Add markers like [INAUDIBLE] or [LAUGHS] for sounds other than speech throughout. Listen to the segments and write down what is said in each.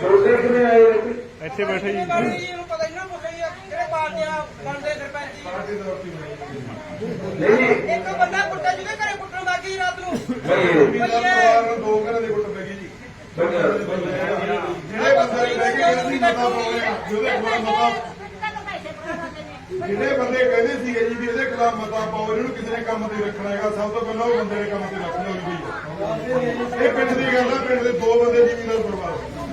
ਛੋਟੇ ਕਿਵੇਂ ਆਏ ਇੱਥੇ ਬੈਠੇ ਜੀ। ਬਣੀ ਜੀ ਨੂੰ ਪਤਾ ਹੀ ਨਾ ਪੁੱਛੇ ਜਿਹੜੇ ਸਰਪੰਚ ਨਹੀਂ ਇੱਕ ਬੰਦਾ ਕੁੱਟਾ ਜਿਹਦੇ ਘਰੇ ਕੁੱਟਣ ਬਾਕੀ ਰਾਤ ਨੂੰ ਭਈਏ ਦੋ ਘਰਾਂ ਦੇ ਗੁੱਟ ਪੈ ਗਈ ਜੀ ਜਿਹੜੇ ਬੰਦੇ ਬਹਿ ਕੇ ਅਸੀਂ ਮਤਾ ਪਾਉਣੇ ਜਿਹਦੇ ਖਿਲਾਫ ਮਤਾ ਜਿਹੜੇ ਬੰਦੇ ਕਹਿੰਦੇ ਸੀਗੇ ਜੀ ਵੀ ਇਹਦੇ ਖਿਲਾਫ ਮਤਾ ਪਾਓ, ਇਹਨੂੰ ਕਿਸੇ ਨੇ ਕੰਮ ਤੇ ਰੱਖਣਾ ਹੈਗਾ, ਸਭ ਤੋਂ ਪਹਿਲਾਂ ਉਹ ਬੰਦੇ ਨੇ ਕੰਮ ਤੇ ਰੱਖਣਾ ਹੋਣੀ ਇਹ ਪਿੰਡ ਦੀ ਗੱਲ ਆ ਪਿੰਡ ਦੇ ਦੋ ਬੰਦੇ ਜ਼ਿਮੀਂਦਾਰ ਪਰਿਵਾਰ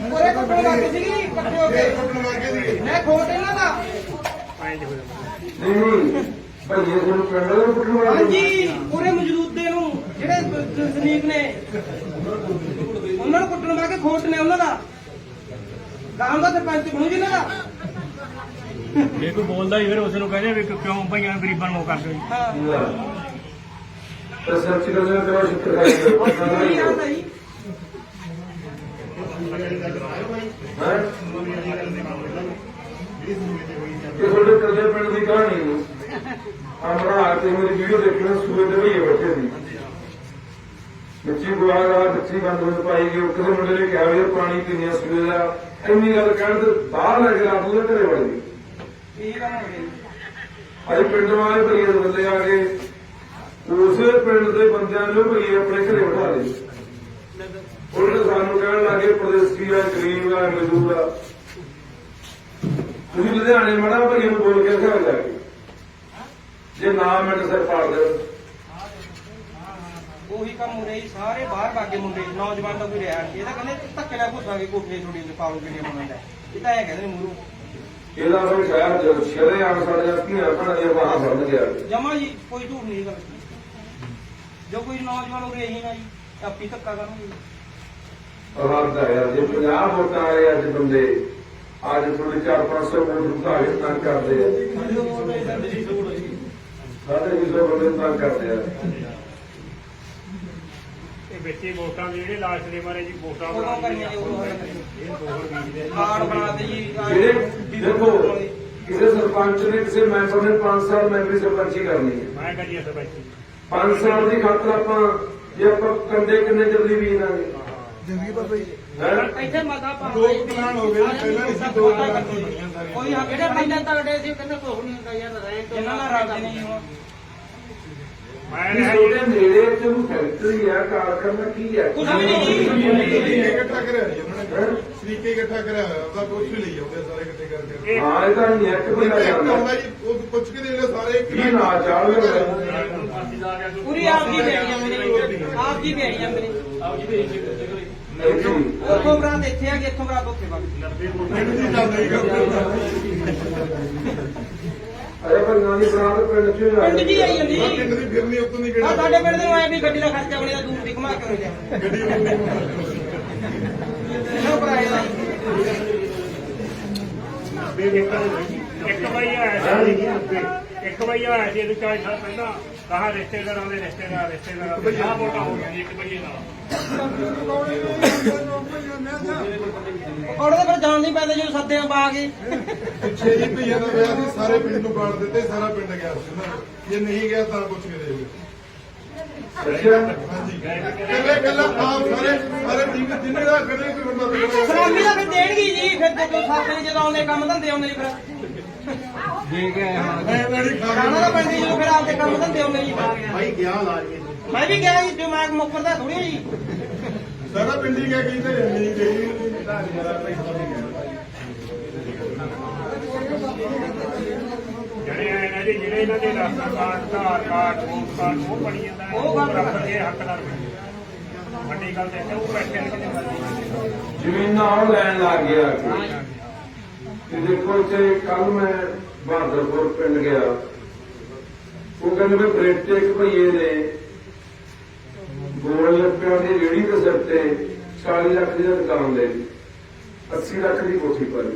ਪੂਰੇ ਕੁੱਟਣ ਬਾਕੀ ਸੀਗੀ ਇਕੱਠੇ ਹੋ ਕੇ। ਕੁੱਟਣ ਲੱਗੇ ਸੀਗੇ। ਮੈਂ ਖੋਟ ਇਹਨਾਂ ਦਾ ਨਹੀਂ ਭਈਏ ਤੁਹਾਨੂੰ ਪਿੰਡ ਦੇ ਪੁੱਟਣ ਵਾਲੇ ਹਾਂਜੀ ਪੂਰੇ ਮੌਜੂਦੇ ਨੂੰ ਜਿਹੜੇ ਸਨੀਕ ਨੇ। ਉਹਨਾਂ ਨੂੰ ਕੁੱਟਣ ਵਾਕੇ ਖੋਟ ਨੇ ਉਹਨਾਂ ਦਾ। ਗਾਂ ਦਾ ਸਰਪੰਚ ਬਣੂ ਜੀ ਇਹਨਾਂ ਦਾ। ਜੇ ਕੋਈ ਬੋਲਦਾ ਹੀ ਫਿਰ ਉਸ ਨੂੰ ਕਹਿੰਦੇ ਵੀ ਕਿਉਂ ਭਈਆਂ ਗਰੀਬਾਂ ਨੂੰ ਕਰਦੇ ਹੋ ਜੀ। ਹਾਂ। ਤਾਂ ਸਰਚ ਕਰਦੇ ਕਰੋ ਸ਼ੁਕਰ ਹਾਂ ਇਹ ਤੁਹਾਡੇ ਕੱਲੇ ਪਿੰਡ ਦੀ ਕਹਾਣੀ ਨੂੰ ਆਮਰਾ ਆ ਕੇ ਮੇਰੀ ਵੀਡੀਓ ਦੇਖਣਾ ਸੂਏ ਦੇ ਭਈਏ ਬੈਠੇ ਸੀ ਬੱਚੀ ਗੁਆਰ ਆ ਬੰਦ ਹੋ ਪਾਈ ਗਈ ਉਹ ਕਿਸੇ ਮੁੰਡੇ ਨੇ ਕਿਹਾ ਵੀ ਪਾਣੀ ਪੀਣਿਆ ਸੂਏ ਦਾ। ਇੰਨੀ ਗੱਲ ਕਹਿਣ ਤੇ ਬਾਹਰ ਲੈ ਕੇ ਰਾਤ ਨੂੰ ਘਰੇ ਵੜ ਗਈ। ਇਹ ਕੰਮ ਹੋ ਗਿਆ ਅੱਜ ਪਿੰਡ ਵਾਲੇ ਭਈਏ ਦੇ ਬੰਦੇ ਆ ਕੇ ਉਸੇ ਪਿੰਡ ਦੇ ਬੰਦਿਆਂ ਨੂੰ ਭਈਏ ਆਪਣੇ ਘਰੇ ਬਿਠਾ ਲਏ। ਉਹਨਾਂ ਸਾਨੂੰ ਕਹਿਣ ਲੱਗੇ, ਪ੍ਰਦੇਸੀ ਆ, ਗਰੀਬ ਆ, ਮਜ਼ਦੂਰ ਆ? ਤੁਸੀਂ ਲੁਧਿਆਣੇ ਮੜਾ ਭਈਏ ਨੂੰ ਬੋਲ ਕੇ ਘਰ ਲੈ ਕੇ ਜੇ ਨਾ ਮਿੰਟ ਸਿਰ ਪਾੜ ਦੇ ਉਹੀ ਕੰਮ ਹੋ ਰਿਹਾ ਜੀ ਸਾਰੇ ਬਾਹਰ ਭਾਗੇ ਮੁੰਡੇ ਨੌਜਵਾਨ ਤਾਂ ਕੋਈ ਰਿਹਾ ਨਹੀਂ। ਇਹ ਤਾਂ ਕਹਿੰਦੇ ਧੱਕੇ ਨਾਲ ਘੁੱਸਾਂਗੇ ਕੋਠੇ ਛੋੜੀ ਤੇ ਪਾਉਗੇ ਨਹੀਂ ਬਣਾਉਂਦਾ ਇਹ ਤਾਂ ਐ ਕਹਿੰਦੇ ਨੇ ਮੂਰੂ ਇਹਦਾ ਫਿਰ ਜੋ ਸ਼ਰੇ ਆ ਸਾਡੇ ਧੀਆਂ ਭੈਣਾਂ ਦੀਆਂ ਬਾਹਾਂ ਫੜ ਗਿਆ ਜਮਾ ਜੀ ਕੋਈ ਝੂਠ ਨਹੀਂ ਇਹ ਗੱਲ। ਜੋ ਕੋਈ ਨੌਜਵਾਨ ਉਰੇ ਹੀ ਨਾ ਜੀ ਆਪੀ ਧੱਕਾ ਕਰਨਗੇ। ਔਰ ਦਾ ਯਾਰ ਜੇ 50 ਵੋਟਾਂ ਆਏ ਅੱਜ ਬੰਦੇ ਅੱਜ ਥੋੜੇ 4-500 ਵੋਟ ਰੁਕਾ ਕੇ ਤੰਗ ਕਰਦੇ ਆ। ਸਾਡੇ ਵੀ ਸੋ ਬੰਦੇ ਤੰਗ ਕਰਦੇ ਆ। ਇਹ ਵਿੱਚ ਵੋਟਾਂ ਦੇ ਜਿਹੜੇ ਲਾਸਟ ਦੇ ਬਾਰੇ ਜੀ ਵੋਟਾਂ ਉਦੋਂ ਬਣਾਉਂਦੇ ਕਰੀਏ ਜੀ, ਉਦੋਂ ਨੇ ਕਰੀਏ। ਇਹ ਦੋਹਰ ਬੀਜਦੇ ਕਾਰਡ ਬਣਾ ਦੇ ਜੀ ਵੀ ਦੇਖੋ। ਕਿਸੇ ਸਰਪੰਚ ਨੇ ਕਿਸੇ ਮੈਂਬਰ ਨੇ 5 ਸਾਲ ਮੈਂਬਰੀ ਸਰਪੰਚੀ ਕਰਨੀ ਹੈ। ਮੈਂ ਕਰੀਏ ਸਰਪੰਚੀ 5 ਸਾਲ ਦੀ ਖਾਤਰ ਆਪਾਂ ਜੇ ਆਪਾਂ ਕੰਡੇ ਕਿੰਨੇ ਜਲਦੀ ਬੀਜਾਂਗੇ ਜ਼ਿੰਦਗੀ ਪਰ ਬਈ। ਇੱਥੇ ਮਤਾ ਪਾ ਦੋ ਪਲਾਨ ਹੋ ਗਏ ਜੀ, ਪਹਿਲਾਂ ਨਹੀਂ ਸੀ ਦੋ ਪਲਾਨ ਤੋਂ ਬਣੀਆਂ ਸਾਰੀਆਂ। ਕੋਈ ਹੱਕ ਜਿਹੜੇ ਬੰਦੇ ਤਗੜੇ ਸੀ ਕਹਿੰਦੇ ਕੁਝ ਨਹੀਂ ਹੁੰਦਾ ਯਾਰ ਰਹਿਣ ਤੋਂ ਜਿਨ੍ਹਾਂ ਨਾਲ ਰੱਖਦੇ ਨਹੀਂ ਹੁਣ ਰਿਹਾ ਛੋਟੇ ਜੀ ਨੇੜੇ ਚ ਉਹ ਫੈਕਟਰੀ ਆ ਕਾਰਖਾਨਾ ਕੀ ਹੈ ਕੁਛ ਵੀ ਨਹੀਂ। ਜੀ। ਇਕੱਠਾ ਕਰਿਆ ਜੀ ਉਹਨਾਂ ਨੇ ਸਰੀਕੇ ਇਕੱਠਾ ਕਰਿਆ ਹੋਇਆ ਉਹਦਾ ਕੁਝ ਵੀ ਲਈ ਆਉਂਦੇ ਸਾਰੇ ਇਕੱਠੇ ਕਰਕੇ। ਹਾਂ ਇਹ ਤਾਂ ਨਹੀਂ ਇੱਕ ਬੰਦਾ ਜਾਂਦਾ ਜੀ ਉਹ ਪੁੱਛ ਕੇ ਦੇ ਸਾਰੇ ਇੱਕ ਕੀ ਨਾ ਚਾਲ ਪੂਰੀ ਆਪ ਜੀ ਜਾਂਦੇ ਨੇ। ਆਪ ਜੀ ਵੇਣੀ ਜਾਂਦੇ ਨੇ। ਉੱਥੋਂ ਬਰਾਤ ਇੱਥੇ ਆ ਗਏ ਇੱਥੋਂ ਬਰਾਤ ਉੱਥੇ ਵਗ ਪਿੰਡ ਦੀ ਗੱਲ ਨਹੀਂ ਕਰਦੇ [LAUGHS] ਅਰੇ ਪਰ ਨਾਨੀ ਬਰਾਤ ਪਿੰਡ ਚ ਹੀ ਆ ਪਿੰਡ ਜੀ। ਆਈ ਜਾਂਦੀ। ਆਹ ਪਿੰਡ ਦੀ ਫਿਰਨੀ ਉੱਤੋਂ ਨਹੀਂ ਆ ਕਿਹੜਾ ਸਾਡੇ ਪਿੰਡ ਦੇ ਨੂੰ ਆਏ ਵੀ ਗੱਡੀ ਦਾ ਖਰਚਾ ਬਣੀ ਦਾ ਦੂਰ ਦੀ ਘੁਮਾ ਕੇ ਹੋ ਜਾ ਗੱਡੀ ਨੂੰ ਨਹੀਂ ਇਹਨਾਂ ਭਰਾਏ ਦਾ ਇੱਕ ਵਾਰੀ ਆਇਆ ਸੀ। ਇੱਕ ਵਾਰੀ ਆਇਆ ਸੀ। ਇਹਦੇ 40 ਸਾਲ ਪਹਿਲਾਂ। ਕਹਾ ਰਿਸ਼ਤੇਦਾਰਾਂ ਦੇ ਰਿਸ਼ਤੇਦਾਰ ਰਿਸ਼ਤੇਦਾਰ ਦੇ। ਆਹ ਵੋਟਾਂ ਹੋ ਗਈਆਂ ਜੀ ਇੱਕ ਵਾਰੀ ਨਾਲ। ਪਕੌੜੇ ਤਾਂ ਫਿਰ ਜਾਣ ਨਹੀਂ ਪੈਂਦੇ ਜਦੋਂ ਸੱਦੇ ਆ ਪਾ ਕੇ। ਪਿੱਛੇ ਜੀ ਭਈਆ ਦਾ ਵਿਆਹ ਸੀ ਸਾਰੇ ਪਿੰਡ ਨੂੰ ਬਾੜ ਦਿੱਤੇ ਸਾਰਾ ਪਿੰਡ ਗਿਆ ਸੀ ਉਹਨਾਂ ਨੂੰ। ਜੇ ਨਹੀਂ ਗਿਆ ਤਾਂ ਪੁੱਛ ਕੇ ਦੇਖ ਲਿਓ। ਅੱਛਾ ਹਾਂਜੀ। ਕੱਲੇ ਕੱਲਾ ਆਪ ਸਾਰੇ ਸਾਰੇ ਟੀਮ ਜਿੰਨੇ ਦਾ ਕਦੇ ਕੋਈ ਬੰਦਾ ਦੇਖੋ ਸਲਾਮੀ ਤਾਂ ਫਿਰ ਦੇਣਗੀ ਜੀ ਫਿਰ ਜਦੋਂ ਸਾਹਮਣੇ ਜਦੋਂ ਆਉਂਦੇ ਕੰਮ ਧੰਦੇ ਆਉਂਦੇ ਜੀ ਫਿਰ। ਮੈਂ ਮੇਰੀ ਖਾ ਖਾਣਾ ਤਾਂ ਪੈਂਦੀ ਜਦੋਂ ਫਿਰ ਆਪਦੇ ਕੰਮ ਧੰਦੇ ਆਉਂਦੇ ਜੀ। ਭਾਈ ਗਿਆ ਲਾਜ਼ਮੀ ਮੈਂ ਵੀ ਗਿਆ ਜੀ ਦਿਮਾਗ ਮੁੱਕਰਦਾ ਥੋੜੀ ਜੀ। ਸਾਰਾ ਪਿੰਡ ਹੀ ਗਿਆ ਕਹਿੰਦੇ ਨਹੀਂ ਗਈ ਨਹੀਂ। ਮੇਰਾ ਭਾਈ ਸਭ ਗਿਆ ਜਿਹੜੇ ਆ ਇਹਨਾਂ ਦੇ ਜਿਹੜੇ ਇਹਨਾਂ ਦੇ ration card Aadhaar card vote card ਉਹ ਬਣੀ ਜਾਂਦਾ ਹੈ, ਉਹ ਬਰਾਬਰ ਦੇ ਹੱਕਦਾਰ ਬਣੇ ਵੱਡੀ ਗੱਲ ਤੇ ਉਹ ਬੈਠੇ ਨੇ ਕਿਤੇ ਮਰਜ਼ੀ ਜ਼ਮੀਨਾਂ ਉਹ ਲੈਣ ਲੱਗ ਗਿਆ ਤੇ ਦੇਖੋ ਇੱਥੇ ਕੱਲ ਮੈਂ ਬਹਾਦਰਪੁਰ ਪਿੰਡ ਗਿਆ। ਉਹ ਕਹਿੰਦੇ ਵੀ ਬ੍ਰਿਟੇ ਇੱਕ ਭਈਏ ਨੇ ਗੋਲ ਰੁਪਿਆਂ ਦੀ ਰੇੜੀ ਦੇ ਸਿਰ ਤੇ 40 ਲੱਖ ਦੀ ਦੁਕਾਨ ਲੈ ਲਈ 80 ਲੱਖ ਦੀ ਕੋਠੀ ਪਾਈ।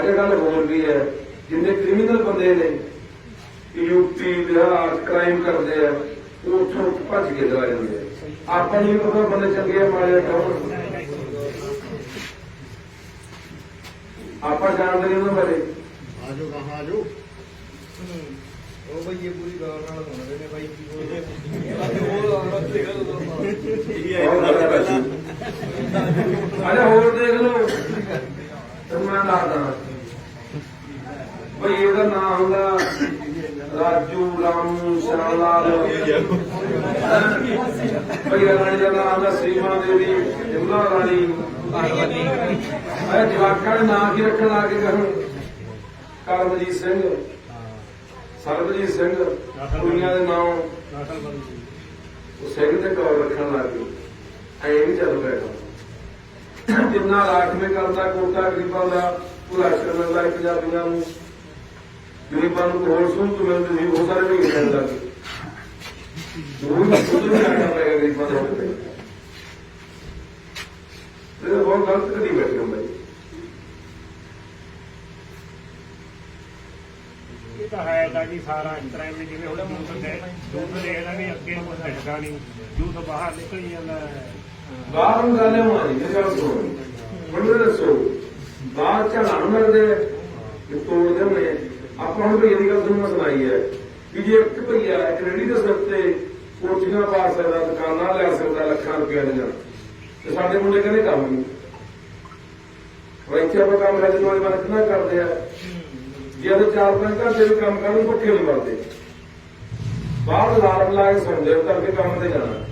ਅਜੇ ਗੱਲ ਹੋਰ ਵੀ ਹੈ। ਜਿੰਨੇ ਕ੍ਰਿਮੀਨਲ ਬੰਦੇ ਨੇ ਯੂਪੀ ਬਿਹਾਰ ਕ੍ਰਾਈਮ ਕਰਦੇ ਆ ਉਹ ਉੱਥੋਂ ਭੱਜ ਕੇ ਚਲਾ ਜਾਂਦੇ ਆ। ਆਪਾਂ ਨੂੰ ਉਹਨਾਂ ਬੰਦੇ ਚੰਗੇ ਮਾਰੇ ਕੌਣ? ਆਪਾਂ ਜਾਣਦੇ ਨਹੀਂ ਉਹਨਾਂ ਬਾਰੇ। ਆਜੋ ਕਹਾਂ ਆਜੋ। ਉਹ ਬਈ ਇਹ ਪੂਰੀ ਗੌਰ ਨਾਲ ਸੁਣਦੇ ਨੇ ਬਾਈ ਉਹ ਆਉਣਾ ਤੇ ਗੱਲ ਇਹ ਆਇਆ ਅਰੇ ਹੋਰ ਦੇਖ ਲਓ। ਤੁਹਾਨੂੰ ਮੈਂ ਦੱਸਦਾ। ਬਈ ਇਹਦਾ ਨਾਮ ਹੁੰਦਾ ਰਾਜੂ ਰਾਮੂ ਸਰਲਾਲ ਬਈ ਰਾਣੀ ਨਾਮ ਦਾ ਸੀਮਾ ਦੇਵੀ ਜਮਲਾ ਰਾਣੀ। ਮੈਂ ਜਵਾਕਾਂ ਦੇ ਨਾਂ ਕੀ ਰੱਖਣ ਆ ਕੇ ਕਹਾਂ ਕਰਮਜੀਤ ਸਿੰਘ। ਸਰਬਜੀਤ ਸਿੰਘ ਦੁਨੀਆ ਦੇ ਨਾਮ ਉਹ ਸਿੰਘ ਤੇ ਕੌਰ ਰੱਖਣ ਲੱਗ ਗਏ। ਐਂ ਵੀ ਚੱਲ ਪਿਆ ਜਿੰਨਾ ਰਾਖਵੇਂ ਕਰਦਾ ਕੋਟਾ ਗਰੀਬਾਂ ਦਾ, ਭੁਲਾ ਸ਼ਰਮ ਲੱਗਦਾ ਪੰਜਾਬੀਆਂ ਨੂੰ। ਗਰੀਬਾਂ ਨੂੰ ਹੋਰ ਸੁਣ ਤੋਂ ਮਿਲਦੀ ਸੀ ਉਹ ਸਾਰੇ ਵੀ ਮਿਲਣ ਲੱਗ ਗਏ। ਦਾ ਖੁਦ ਨੂੰ ਆਣਾ ਪਏਗਾ ਗਰੀਬਾਂ ਦੇ ਤੇ ਇਹ ਬਹੁਤ ਗਲਤ ਕਦੀ ਬੈਠੇ ਇਹ ਤਾਂ ਹੈ ਤਾਂ ਜੀ ਸਾਰਾ ਇਸ ਤਰ੍ਹਾਂ ਜਿਵੇਂ ਹੁਣ ਯੂਥ ਦੇ ਯੂਥ ਦੇਖਦਾ ਵੀ ਅੱਗੇ ਕੁਝ ਹਟਦਾ ਨਹੀਂ। ਯੂਥ ਬਾਹਰ ਨਿਕਲ ਹੀ ਜਾਂਦਾ ਹੈ। ਬਾਹਰ ਨੂੰ ਗੱਲ ਹੋਣੀ ਨਹੀਂ ਇਹ ਗੱਲ ਸੁਣੋ ਮੈਨੂੰ ਦੱਸੋ ਬਾਹਰ ਝੜਾਣ ਮਿਲਦੇ ਕਿ ਆਪਾਂ ਹੁਣ ਦੀ ਗੱਲ ਤੁਹਾਨੂੰ ਸੁਣਾਈ ਹੈ ਕਿ ਜੇ ਇੱਕ ਭਈਆ ਇੱਕ ਦੇ ਸਿਰ ਤੇ ਕੋਠੀਆਂ ਪਾ ਸਕਦਾ, ਦੁਕਾਨਾਂ ਲੈ ਸਕਦਾ, ਲੱਖਾਂ ਰੁਪਏ ਦੀਆਂ ਤੇ ਸਾਡੇ ਮੁੰਡੇ ਕਹਿੰਦੇ ਕੰਮ ਨਹੀਂ। ਉਹ ਇੱਥੇ ਕੰਮ ਕਰਦੇ ਵਾਲੇ ਕਿੰਨਾ ਕਰਦੇ ਆ? ਜੇ ਉਹ ਚਾਰ ਪੰਜ ਘੰਟੇ ਵੀ ਕੰਮ ਕਰਨ, ਭੁੱਖੇ ਨਹੀਂ ਮਰਦੇ। ਬਾਹਰ ਅਲਾਰਮ ਲਾ ਕੇ ਸੌਂਦੇ ਉਹ ਕਰਕੇ ਕੰਮ ਤੇ ਜਾਣਾ।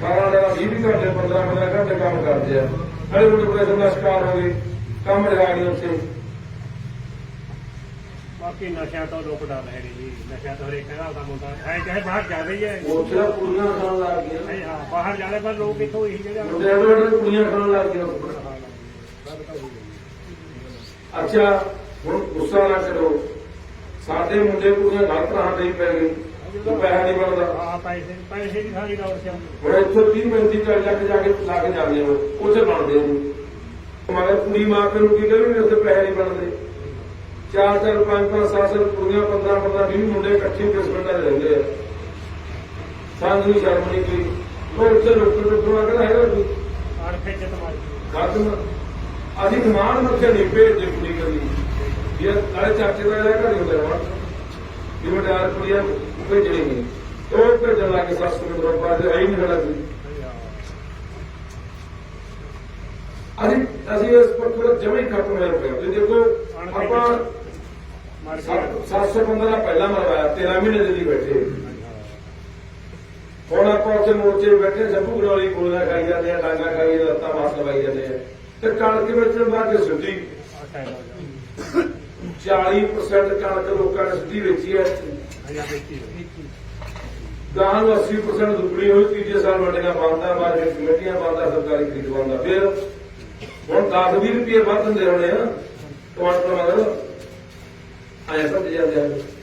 ਸਾਰਾ ਦਿਨ 20 ਵੀਹ ਘੰਟੇ 15 15 ਘੰਟੇ ਕੰਮ ਕਰਦੇ ਆ। ਹਲੇ ਮੁੰਡੇ ਪੈਸੇ ਦਾ ਹੋ ਗਏ, ਕੰਮ ਲਗਾ ਗਏ ਉੱਥੇ। ਬਾਕੀ ਨਸ਼ਿਆਂ ਤੋਂ ਲੋਕ ਡਰ ਰਹੇ ਨੇ ਜੀ। ਨਸ਼ਿਆਂ ਤੋਂ ਹਰੇਕ ਦਾ ਕੰਮ ਹੁੰਦਾ ਹੈ ਚਾਹੇ ਬਾਹਰ ਜ਼ਿਆਦਾ ਹੀ ਹੈ। ਉੱਥੇ ਤਾਂ ਕੁੜੀਆਂ ਖਾਣ ਲੱਗ ਗਈਆਂ ਹਾਂ ਬਾਹਰ ਜਾਣੇ ਪਰ ਲੋਕ ਇੱਥੋਂ ਇਹੀ ਜਗ੍ਹਾ ਮੁੰਡੇ ਐਡੇ ਕੁੜੀਆਂ ਖਾਣ ਲੱਗ ਗਏ ਅੱਛਾ ਹੁਣ ਗੁੱਸਾ ਨਾ ਕਰੋ। ਸਾਡੇ ਮੁੰਡੇ ਕੁੜੀਆਂ ਗਲਤ ਰਾਹਾਂ ਤੇ ਹੀ ਪੈ ਗਏ। ਪੈਸਾ ਨਹੀਂ ਬਣਦਾ। ਆ ਪੈਸੇ ਪੈਸੇ ਦੀ ਸਾਰੀ ਦੌੜ ਚ ਹੁਣ ਇੱਥੇ 30 35 ਚਾਰ ਲੱਖ ਜਾ ਕੇ ਲਾ ਕੇ ਜਾਂਦੇ ਹੋ ਉੱਥੇ ਬਣਦੇ ਨਹੀਂ ਮਾਰੇ ਕੁੜੀ ਮਾਂ ਪਿਓ ਨੂੰ ਕੀ ਕਹਿੰਦੇ ਉੱਥੇ ਪੈਸੇ ਨਹੀਂ ਬਣਦੇ। ਚਾਰ ਚਾਰ ਪੰਜ ਪੰਜ ਸੱਤ ਸੱਤ ਕੁੜੀਆਂ 15 15 20 ਮੁੰਡੇ ਇਕੱਠੇ ਕਿਸਮਤਾਂ ਦੇ ਰਹਿੰਦੇ ਆ। ਸਾਨੂੰ ਸ਼ਰਮ ਨਹੀਂ ਕੋਈ। ਉਹ ਉੱਥੇ ਰੁਕ ਰੁਕ ਰੁਕ ਕੇ ਹੈਗਾ ਕੋਈ। ਅਣਖ ਇੱਜ਼ਤ ਮਾਰੀ। ਖਤਮ ਅਸੀਂ ਕਮਾਨ ਮੱਥੇ ਨਹੀਂ ਭੇਜਦੇ ਕੁੜੀ ਕਰਨੀ ਇਹ ਨਾਲੇ ਚਾਚੇ ਦਾ ਇਹਦਾ ਘਰ ਹੀ ਹੁੰਦਾ ਵਾ। ਜਿਵੇਂ ਡਾਰ ਕੁੜੀਆਂ ਭੇਜਣੀ ਨਹੀਂ ਉਹ ਭੇਜਣ ਲੱਗੇ ਸੱਸ ਨੂੰ ਰੋਪਾ ਦੇ ਆਈ ਨਹੀਂ ਖੜਾ ਸੀ ਅਸੀਂ ਅਸੀਂ ਇਸ ਪਰ ਪੂਰਾ ਜਮੇ ਹੀ ਖਤਮ ਹੋਇਆ ਪਿਆ ਤੇ ਦੇਖੋ ਆਪਾਂ ਮਰ ਗਿਆ 715 ਪਹਿਲਾਂ ਮਰਵਾਇਆ 13 ਮਹੀਨੇ ਦੇ ਲਈ ਬੈਠੇ। ਹੁਣ ਆਪਾਂ ਉੱਥੇ ਮੋਰਚੇ ਬੈਠੇ ਸਭੂ ਗਰੋਲੀ ਗੋਲੀਆਂ ਖਾਈ ਜਾਂਦੇ ਆ, ਡਾਂਗਾ ਖਾਈ ਲੱਤਾਂ ਮਾਸ ਲਵਾਈ ਜਾਂਦੇ ਆ। ਤੇ ਕਣਕ ਵਿੱਚ ਬਾਅਦ ਕੇ ਸੁੱਟੀ 40% ਕਣਕ ਲੋਕਾਂ ਨੇ ਸਿੱਧੀ ਵੇਚੀ ਹੈ ਗਾਂ ਨੂੰ 80% ਦੁੱਗਣੀ ਹੋਈ, ਤੀਜੇ ਸਾਲ ਮੰਡੀਆਂ ਬੰਦਾ ਮਾਰਕੀਟ ਕਮੇਟੀਆਂ ਬੰਦਾ ਸਰਕਾਰੀ ਖਰੀਦ ਬੰਦਾ ਫਿਰ ਹੁਣ 10-20 ਰੁਪਏ ਵੱਧ ਦਿੰਦੇ ਹੋਣੇ ਆ ਟਮਾਟਰ ਮਗਰ ਆਇਆ ਭੱਜ ਜਾਂਦੇ ਆ